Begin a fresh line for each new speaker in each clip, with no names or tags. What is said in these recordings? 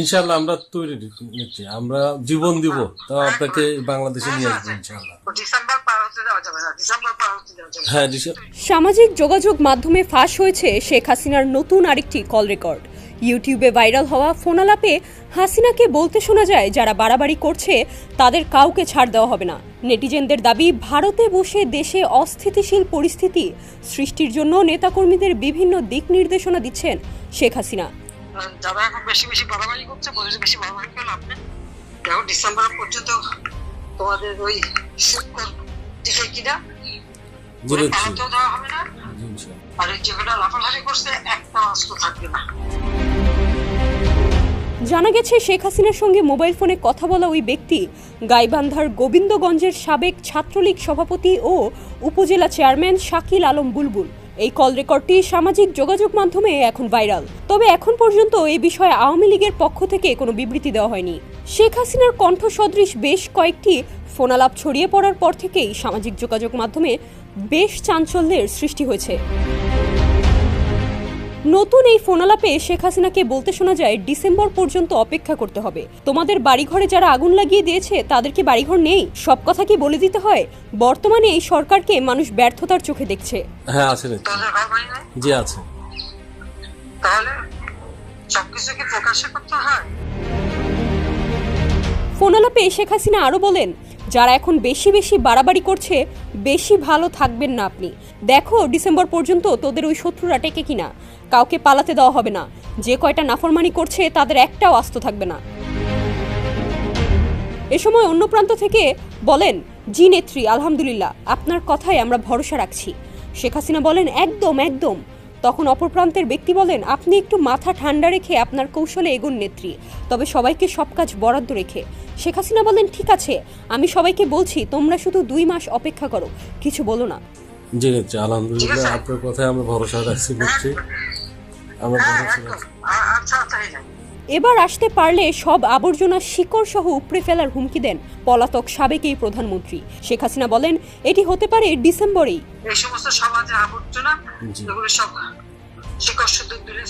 ইনশাল্লাহ আমরা তৈরি নিচ্ছি। আমরা জীবন দিব তো আপনাকে বাংলাদেশে নিয়ে আসব ইনশাল্লাহ
ডিসেম্বর পার হতে দেওয়া যাবে না ডিসেম্বর পার হতে দেওয়া যাবে না।
হ্যাঁ
সামাজিক যোগাযোগ মাধ্যমে ফাঁস হয়েছে শেখ হাসিনার নতুন আরেকটি কল রেকর্ড। ইউটিউবে ভাইরাল হওয়া ফোনালাপে হাসিনাকে বলতে শোনা যায় যারা বাড়াবাড়ি করছে তাদের কাউকে ছাড় দেওয়া হবে না। নেটিজেনদের দাবি ভারতে বসে দেশে অস্থিতিশীল পরিস্থিতি সৃষ্টির জন্য নেতাকর্মীদের বিভিন্ন দিক নির্দেশনা দিচ্ছেন শেখ হাসিনা।
যারা এখন বেশি বেশি বাড়াবাড়ি করছে বলে বেশি বাড়াবাড়ি করে লাভ নেই দেখো ডিসেম্বর পর্যন্ত তোমাদের ওই শুক্র কিনা পালাতেও দেওয়া হবে না। আর ওই যেগুলো লাফালাফি করছে একটা অস্ত্র থাকবে না।
জানা গেছে শেখ হাসিনার সঙ্গে মোবাইল ফোনে কথা বলা ওই ব্যক্তি গাইবান্ধার গোবিন্দগঞ্জের সাবেক ছাত্রলীগ সভাপতি ও উপজেলা চেয়ারম্যান শাকিল আলম বুলবুল। এই কল রেকর্ডটি সামাজিক যোগাযোগ মাধ্যমে এখন ভাইরাল তবে এখন পর্যন্ত এ বিষয়ে আওয়ামী লীগের পক্ষ থেকে কোনো বিবৃতি দেওয়া হয়নি। শেখ হাসিনার কণ্ঠ সদৃশ বেশ কয়েকটি ফোনালাপ ছড়িয়ে পড়ার পর থেকেই সামাজিক যোগাযোগ মাধ্যমে বেশ চাঞ্চল্যের সৃষ্টি হয়েছে। নতুন এই ফোনালাপে শেখ হাসিনাকে বলতে শোনা যায় ডিসেম্বর পর্যন্ত অপেক্ষা করতে হবে। তোমাদের বাড়িঘরে যারা আগুন লাগিয়ে দিয়েছে তাদেরকে বাড়িঘর নেই? সব কথা কি বলে দিতে হয়? বর্তমানে এই সরকারকে মানুষ ব্যর্থতার চোখে দেখছে।
হ্যাঁ আছে জি আছে।
তাহলে সবকিছু কি প্রকাশ্যে করতে হয়?
ফোনালাপে শেখ হাসিনা আরও বলেন, যারা এখন বেশি বেশি বাড়াবাড়ি করছে, বেশি ভালো থাকবেন না আপনি। দেখো ডিসেম্বর পর্যন্ত তোদের ওই শত্রুরা টেকে কিনা। কাউকে পালাতে দেওয়া হবে না। যে কয়টা নাফরমানি করছে, তাদের একটাও আস্ত থাকবে না। এ সময় অন্য প্রান্ত থেকে বলেন, জি নেত্রী, আলহামদুলিল্লাহ, আপনার কথায় আমরা ভরসা রাখছি। শেখ হাসিনা বলেন, একদম একদম। তখন অপর প্রান্তের ব্যক্তি বলেন আপনি একটু মাথা ঠান্ডা রেখে আপনার কৌশলে এগুন নেত্রী। তবে সবাইকে সব কাজ বরাদ্দ রেখে। শেখ হাসিনা বলেন ঠিক আছে আমি সবাইকে বলছি তোমরা শুধু দুই মাস অপেক্ষা করো কিছু বলো না।
জি আলহামদুলিল্লাহ আপনার কথায় আমরা ভরসা রাখছি আমরা
হ্যাঁ
ভরসা রাখছি।
আচ্ছা আচ্ছা
এবার আসতে পারলে সব আবর্জনা শিকড় সহ উপড়ে ফেলার হুমকি দেন পলাতক সাবেক এই প্রধানমন্ত্রী। শেখ হাসিনা বলেন এটি হতে পারে ডিসেম্বরেই।
এই সমস্ত সমাজের আবর্জনা এগুলো সব শিকড় ফেলে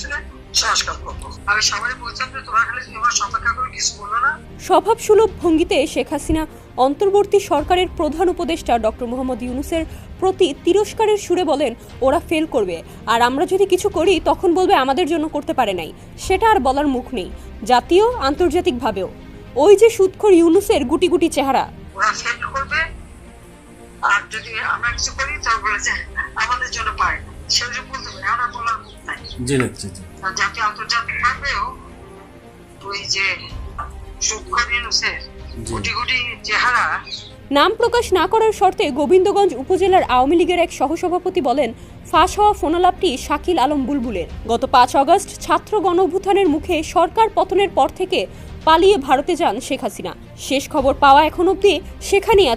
না।
স্বভাবসুলভ ভঙ্গিতে শেখ হাসিনা অন্তর্বর্তী সরকারের প্রধান উপদেষ্টা ডক্টর মোহাম্মদ ইউনুসের প্রতি তিরস্কারের সুরে বলেন ওরা ফেল করবে। আর আমরা যদি কিছু করি তখন বলবে আমাদের জন্য করতে পারে নাই। সেটা আর বলার মুখ নেই। জাতীয় আন্তর্জাতিকভাবেও। ওই যে সুৎখর ইউনুসের গুটি গুটি চেহারা।
ওরা ফেল করবে। আর যদি আমরা কিছু করি বলে যে আমাদের জন্য পারে না সেটা বলতে পারে আমরা বলার মুখ নাই।
জি নিচ্ছি জি
জাতীয় আন্তর্জাতিক ভাবেও ওই যে সুৎখর ইউনুসের চেহারা।
নাম প্রকাশ না করার শর্তে গোবিন্দগঞ্জ উপজেলার আওয়ামী লীগের এক সহসভাপতি বলেন ফাঁস হওয়া ফোনালাপটি শাকিল আলম বুলবুলের। গত পাঁচ আগস্ট ছাত্র গণঅভ্যুত্থানের মুখে সরকার পতনের পর থেকে পালিয়ে ভারতে যান শেখ হাসিনা। শেষ খবর পাওয়া এখন অবধি সেখানেই আছে।